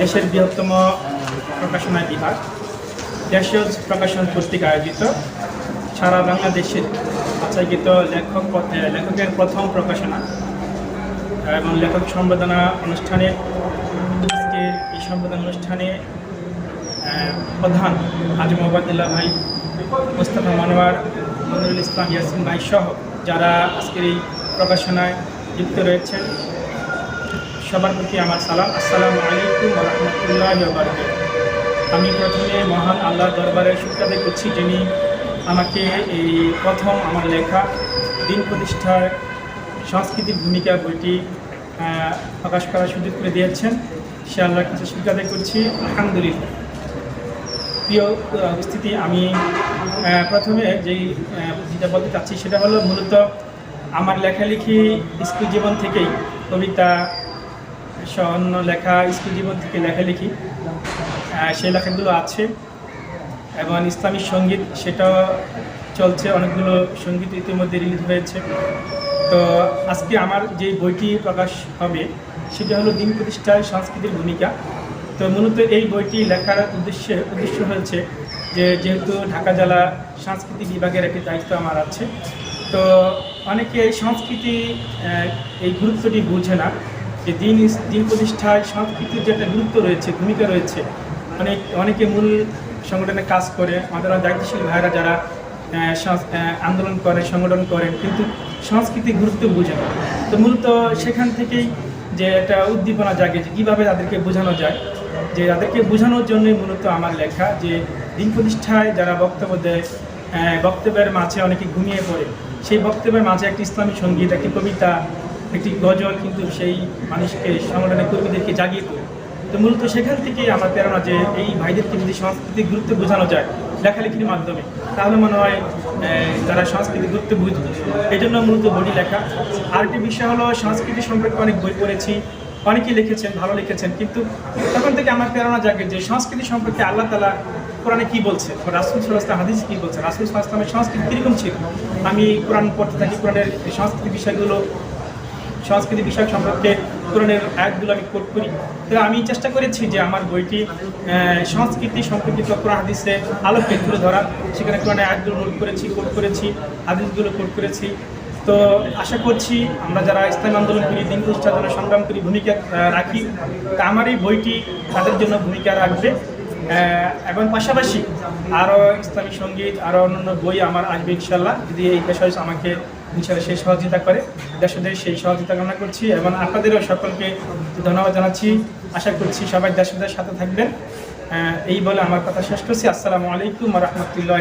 দেশের বৃহত্তম প্রকাশনা বিভাগ, দেশীয় প্রকাশন কর্তৃক আয়োজিত, সারা বাংলাদেশের বাছাইকৃত লেখক লেখকের প্রথম প্রকাশনা এবং লেখক সম্বোধনা অনুষ্ঠানে আজকের এই সম্বোধনা অনুষ্ঠানে প্রধান আজম ওবায়দুল্লাহ ভাই, মুস্তাফা মনোয়ার, মনিরুল ইসলাম ইয়াসিন ভাই সহ যারা আজকের এই প্রকাশনায় যুক্ত রয়েছেন সবার প্রতি আমার সালাম। আসসালামু আলাইকুম রহমতুল্লাহ আমি প্রথমে মহান আল্লাহ দরবারে শুক্রাদে করছি যিনি আমাকে এই প্রথম আমার লেখা দিন প্রতিষ্ঠার সংস্কৃতির ভূমিকা বইটি প্রকাশ করার সুযোগ করে দিয়েছেন। সে আল্লাহর কাছে শুক্রাদে করছি। আলহামদুলিল্লাহ। প্রিয় উপস্থিতি, আমি প্রথমে যেই যেটা বলতে চাচ্ছি সেটা হলো মূলত আমার লেখালেখি স্কুল জীবন থেকেই কবিতা অন্য লেখা স্কুল জীবন থেকে লেখালেখি। সেই লেখাগুলো আছে। এবং ইসলামী সংগীত, সেটাও চলছে। অনেকগুলো সংগীত ইতিমধ্যে রিলিজ হয়েছে। তো আজকে আমার যে বইটি প্রকাশ হবে, সেটা হলো দিন প্রতিষ্ঠায় সংস্কৃতির ভূমিকা। তো মূলত এই বইটি লেখার উদ্দেশ্যে, উদ্দেশ্য হয়েছে যে যেহেতু ঢাকা জেলা সংস্কৃতি বিভাগের একটি দায়িত্ব আমার আছে, তো অনেকে সংস্কৃতি এই গুরুত্বটি বুঝে না। যে দিন দিন প্রতিষ্ঠায় সংস্কৃতির যে একটা গুরুত্ব রয়েছে, ভূমিকা রয়েছে, অনেক, অনেকে মূল সংগঠনে কাজ করে, আমাদের দায়িত্বশীল ভাইরা যারা আন্দোলন করে, সংগঠন করেন, কিন্তু সংস্কৃতি গুরুত্ব বুঝে না। তো মূলত সেখান থেকেই যে একটা উদ্দীপনা জাগে যে কীভাবে তাদেরকে বোঝানো যায়, যে তাদেরকে বোঝানোর জন্যই মূলত আমার লেখা যে দিন প্রতিষ্ঠায় যারা বক্তব্য দেয় বক্তব্যের মাঝে অনেকে ঘুমিয়ে পড়ে, সেই বক্তব্যের মাঝে একটি ইসলামী সংগীত, একটি কবিতা একটি গজল কিন্তু সেই মানুষকে সংগঠনের কর্মীদেরকে জাগিয়ে তোলে। তো মূলত সেখান থেকে আমার প্রেরণা যে এই ভাইদেরকে যদি সংস্কৃতির গুরুত্ব বোঝানো যায় লেখালেখির মাধ্যমে, তাহলে মনে হয় তারা সংস্কৃতির গুরুত্ব বুঝবে এই জন্য মূলত বই লেখা। আরেকটি বিষয় হলো, সংস্কৃতি সম্পর্কে অনেক বই পড়েছি, অনেকেই লিখেছেন, ভালো লিখেছেন, কিন্তু তখন থেকে আমার প্রেরণা জাগে যে সংস্কৃতি সম্পর্কে আল্লাহ তালা কোরআনে কি বলছে, রাসুল সাল্লাহ হাদিস কি বলছে, রাসুল সাল্লামের সংস্কৃতি কীরকম ছিল? আমি কোরআন পড়তে থাকি, কোরআনের সংস্কৃতি বিষয়গুলো সংস্কৃতি বিষয় সম্পর্কে কোরআনের আয়াতগুলো আমি কোট করি। তো আমি চেষ্টা করেছি যে আমার বইটি সংস্কৃতি সম্পর্কিত কোরআন হাদিসে আলোকে তুলে ধরা। সেখানে কোরআনের আয়াতগুলো নোট করেছি কোট করেছি, হাদিসগুলো কোট করেছি। তো আশা করছি আমরা যারা ইসলাম আন্দোলন করি, দিন প্রতিষ্ঠার সংগ্রাম করি, ভূমিকা রাখি, তা আমার এই বইটি তাদের জন্য ভূমিকা রাখবে। এবং পাশাপাশি আরও ইসলামী সংগীত, আরও অন্যান্য বই আমার আসবে ইনশাল্লাহ যদি এই পেশায় আমাকে ইনশাল্লাহ সেই সহযোগিতা করে। দেশদের সেই সহযোগিতা কামনা করছি এবং আপনাদেরও সকলকে ধন্যবাদ জানাচ্ছি। আশা করছি সবাই দেশদের সাথে থাকবেন। এই বলে আমার কথা শেষ করছি। আসসালামু আলাইকুম রহমতুল্লাহ